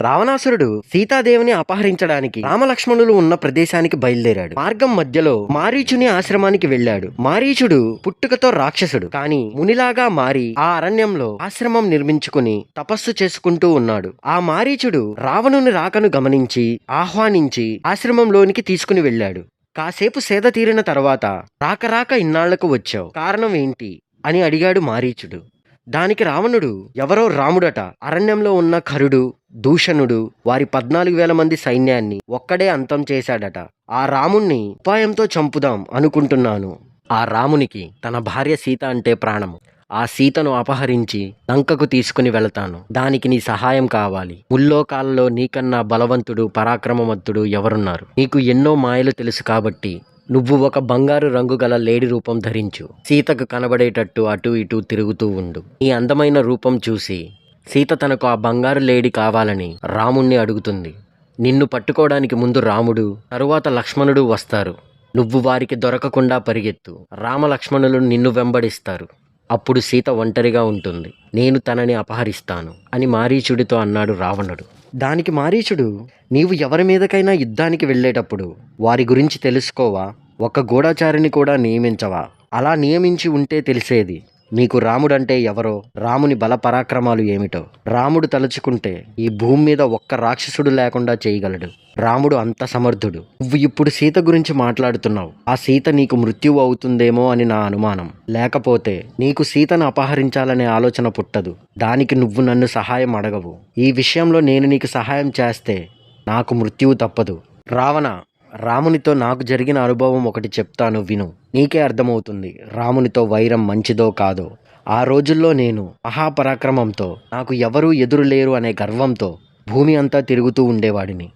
రావణాసురుడు సీతాదేవిని అపహరించడానికి రామలక్ష్మణులు ఉన్న ప్రదేశానికి బయలుదేరాడు. మార్గం మధ్యలో మారీచుని ఆశ్రమానికి వెళ్ళాడు. మారీచుడు పుట్టుకతో రాక్షసుడు. కాని మునిలాగా మారి ఆ అరణ్యంలో ఆశ్రమం నిర్మించుకుని తపస్సు చేసుకుంటూ ఉన్నాడు. ఆ మారీచుడు రావణుని రాకను గమనించి ఆహ్వానించి ఆశ్రమంలోనికి తీసుకుని వెళ్ళాడు. కాసేపు సేద తీరిన తర్వాత రాక రాక ఇన్నాళ్ళకు వచ్చావు. కారణం ఏంటి? అని అడిగాడు మారీచుడు. దానికి రావణుడు ఎవరో రాముడట అరణ్యంలో ఉన్న ఖరుడు దూషణుడు వారి పద్నాలుగు వేల మంది సైన్యాన్ని ఒక్కడే అంతం చేశాడట. ఆ రాముణ్ణి ఉపాయంతో చంపుదాం అనుకుంటున్నాను. ఆ రామునికి తన భార్య సీత అంటే ప్రాణము. ఆ సీతను అపహరించి లంకకు తీసుకుని వెళతాను. దానికి నీ సహాయం కావాలి. ముల్లోకాలలో నీకన్నా బలవంతుడు పరాక్రమవంతుడు ఎవరున్నారు? నీకు ఎన్నో మాయలు తెలుసు కాబట్టి నువ్వు ఒక బంగారు రంగు గల లేడి రూపం ధరించు. సీతకు కనబడేటట్టు అటు ఇటు తిరుగుతూ ఉండు. నీ అందమైన రూపం చూసి సీత తనకు ఆ బంగారు లేడి కావాలని రాముణ్ణి అడుగుతుంది. నిన్ను పట్టుకోవడానికి ముందు రాముడు తరువాత లక్ష్మణుడు వస్తారు. నువ్వు వారికి దొరకకుండా పరిగెత్తు. రామలక్ష్మణులు నిన్ను వెంబడిస్తారు. అప్పుడు సీత ఒంటరిగా ఉంటుంది. నేను తనని అపహరిస్తాను అని మారీచుడితో అన్నాడు రావణుడు. దానికి మారీచుడు నీవు ఎవరి మీదకైనా యుద్ధానికి వెళ్ళేటప్పుడు వారి గురించి తెలుసుకోవా? ఒక గూఢచారిని కూడా నియమించవా? అలా నియమించి ఉంటే తెలిసేది. నీకు రాముడంటే ఎవరో? రాముని బల పరాక్రమాలు ఏమిటో? రాముడు తలుచుకుంటే ఈ భూమి మీద ఒక్క రాక్షసుడు లేకుండా చేయగలడు. రాముడు అంత సమర్థుడు. నువ్వు ఇప్పుడు సీత గురించి మాట్లాడుతున్నావు. ఆ సీత నీకు మృత్యువు అవుతుందేమో అని నా అనుమానం. లేకపోతే నీకు సీతను అపహరించాలనే ఆలోచన పుట్టదు. దానికి నువ్వు నన్ను సహాయం అడగవు. ఈ విషయంలో నేను నీకు సహాయం చేస్తే నాకు మృత్యువు తప్పదు. రావణ రామునితో నాకు జరిగిన అనుభవం ఒకటి చెప్తాను విను. నీకే అర్థమవుతుంది రామునితో వైరం మంచిదో కాదో. ఆ రోజుల్లో నేను మహాపరాక్రమంతో నాకు ఎవరూ ఎదురు లేరు అనే గర్వంతో భూమి అంతా తిరుగుతూ ఉండేవాడిని.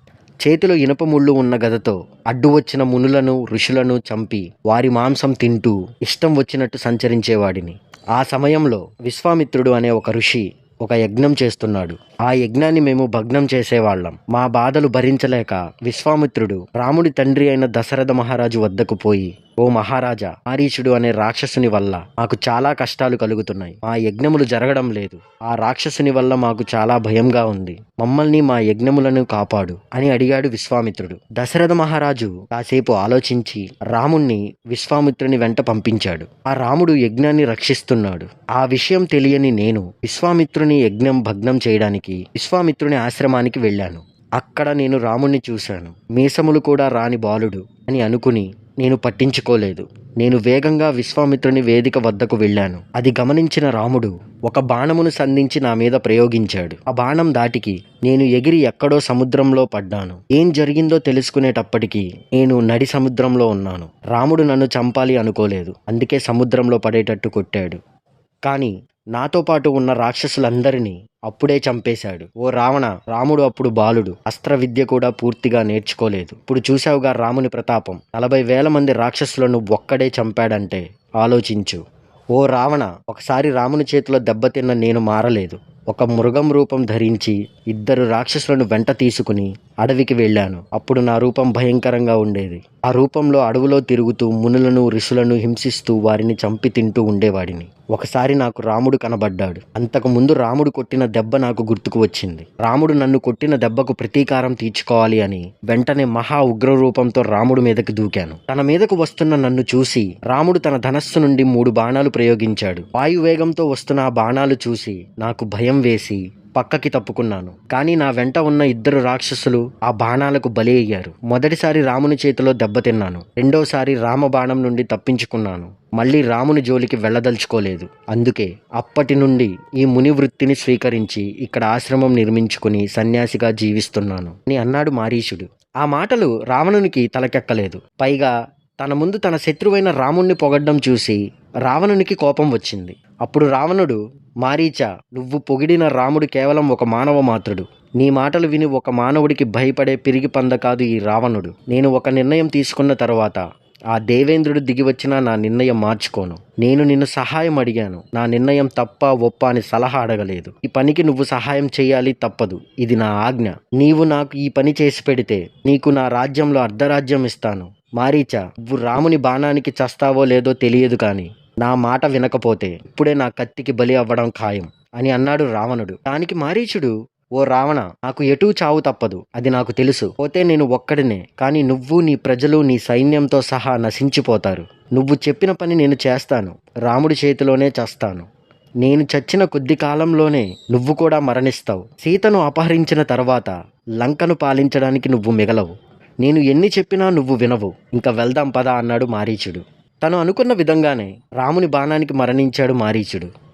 చేతిలో ఇనప ముళ్ళు ఉన్న గదతో అడ్డు వచ్చిన మునులను ఋషులను చంపి వారి మాంసం తింటూ ఇష్టం వచ్చినట్టు సంచరించేవాడిని. ఆ సమయంలో విశ్వామిత్రుడు అనే ఒక ఋషి ఒక యజ్ఞం చేస్తున్నాడు. ఆ యజ్ఞాన్ని మేము భగ్నం చేసేవాళ్ళం. మా బాధలు భరించలేక విశ్వామిత్రుడు రాముడి తండ్రి అయిన దశరథ మహారాజు వద్దకు పోయి ఓ మహారాజా మారీచుడు అనే రాక్షసుని వల్ల మాకు చాలా కష్టాలు కలుగుతున్నాయి. మా యజ్ఞములు జరగడం లేదు. ఆ రాక్షసుని వల్ల మాకు చాలా భయంగా ఉంది. మమ్మల్ని మా యజ్ఞములను కాపాడు అని అడిగాడు విశ్వామిత్రుడు. దశరథ మహారాజు కాసేపు ఆలోచించి రాముణ్ణి విశ్వామిత్రుని వెంట పంపించాడు. ఆ రాముడు యజ్ఞాన్ని రక్షిస్తున్నాడు. ఆ విషయం తెలియని నేను విశ్వామిత్రుని యజ్ఞం భగ్నం చేయడానికి విశ్వామిత్రుని ఆశ్రమానికి వెళ్ళాను. అక్కడ నేను రాముణ్ణి చూశాను. మీసములు కూడా రాని బాలుడు అని అనుకుని నేను పట్టించుకోలేదు. నేను వేగంగా విశ్వామిత్రుని వేదిక వద్దకు వెళ్ళాను. అది గమనించిన రాముడు ఒక బాణమును సంధించి నా మీద ప్రయోగించాడు. ఆ బాణం దాటికి నేను ఎగిరి ఎక్కడో సముద్రంలో పడ్డాను. ఏం జరిగిందో తెలుసుకునేటప్పటికీ నేను నడి సముద్రంలో ఉన్నాను. రాముడు నన్ను చంపాలి అనుకోలేదు. అందుకే సముద్రంలో పడేటట్టు కొట్టాడు. కానీ నాతో పాటు ఉన్న రాక్షసులందరినీ అప్పుడే చంపేశాడు. ఓ రావణ రాముడు అప్పుడు బాలుడు. అస్త్ర విద్య కూడా పూర్తిగా నేర్చుకోలేదు. ఇప్పుడు చూశావుగా రాముని ప్రతాపం. నలభై వేల మంది రాక్షసులను ఒక్కడే చంపాడంటే ఆలోచించు. ఓ రావణ ఒకసారి రాముని చేతిలో దెబ్బతిన్న నేను మారలేదు. ఒక మృగం రూపం ధరించి ఇద్దరు రాక్షసులను వెంట తీసుకుని అడవికి వెళ్ళాను. అప్పుడు నా రూపం భయంకరంగా ఉండేది. ఆ రూపంలో అడవిలో తిరుగుతూ మునులను ఋషులను హింసిస్తూ వారిని చంపి తింటూ ఉండేవాడిని. ఒకసారి నాకు రాముడు కనబడ్డాడు. అంతకు ముందు రాముడు కొట్టిన దెబ్బ నాకు గుర్తుకు వచ్చింది. రాముడు నన్ను కొట్టిన దెబ్బకు ప్రతీకారం తీర్చుకోవాలి అని వెంటనే మహా ఉగ్ర రూపంతో రాముడు మీదకి దూకాను. తన మీదకు వస్తున్న నన్ను చూసి రాముడు తన ధనస్సు నుండి మూడు బాణాలు ప్రయోగించాడు. వాయువేగంతో వస్తున్న ఆ బాణాలు చూసి నాకు భయం వేసి పక్కకి తప్పుకున్నాను. కానీ నా వెంట ఉన్న ఇద్దరు రాక్షసులు ఆ బాణాలకు బలి అయ్యారు. మొదటిసారి రాముని చేతిలో దెబ్బతిన్నాను రెండోసారి రామ బాణం నుండి తప్పించుకున్నాను. మళ్ళీ రాముని జోలికి వెళ్ళదలుచుకోలేదు. అందుకే అప్పటి నుండి ఈ ముని వృత్తిని స్వీకరించి ఇక్కడ ఆశ్రమం నిర్మించుకుని సన్యాసిగా జీవిస్తున్నాను అని అన్నాడు మారీషుడు. ఆ మాటలు రావణునికి తలకెక్కలేదు. పైగా తన ముందు తన శత్రువైన రాముణ్ణి పొగడ్డం చూసి రావణునికి కోపం వచ్చింది. అప్పుడు రావణుడు మారీచా నువ్వు పొగిడిన రాముడు కేవలం ఒక మానవ మాత్రుడు నీ మాటలు విని ఒక మానవుడికి భయపడే పిరిగి పంద కాదు ఈ రావణుడు. నేను ఒక నిర్ణయం తీసుకున్న తర్వాత ఆ దేవేంద్రుడు దిగివచ్చినా నా నిర్ణయం మార్చుకోను. నేను నిన్ను సహాయం అడిగాను. నా నిర్ణయం తప్ప ఒప్ప అని సలహా అడగలేదు. ఈ పనికి నువ్వు సహాయం చేయాలి తప్పదు. ఇది నా ఆజ్ఞ. నీవు నాకు ఈ పని చేసి పెడితే నీకు నా రాజ్యంలో అర్ధరాజ్యం ఇస్తాను. మారీచా నువ్వు రాముని బాణానికి చస్తావో లేదో తెలియదు కానీ నా మాట వినకపోతే ఇప్పుడే నా కత్తికి బలి అవ్వడం ఖాయం అని అన్నాడు రావణుడు. దానికి మారీచుడు ఓ రావణ నాకు ఎటూ చావు తప్పదు. అది నాకు తెలుసు. పోతే నేను ఒక్కడినే కానీ నువ్వు నీ ప్రజలు నీ సైన్యంతో సహా నశించిపోతారు. నువ్వు చెప్పిన పని నేను చేస్తాను. రాముడి చేతిలోనే చేస్తాను. నేను చచ్చిన కొద్ది కాలంలోనే నువ్వు కూడా మరణిస్తావు. సీతను అపహరించిన తర్వాత లంకను పాలించడానికి నువ్వు మిగలవు. నేను ఎన్ని చెప్పినా నువ్వు వినవు. ఇంకా వెళ్దాం పదా అన్నాడు మారీచుడు. తను అనుకున్న విధంగానే రాముని బాణానికి మరణించాడు మారీచుడు.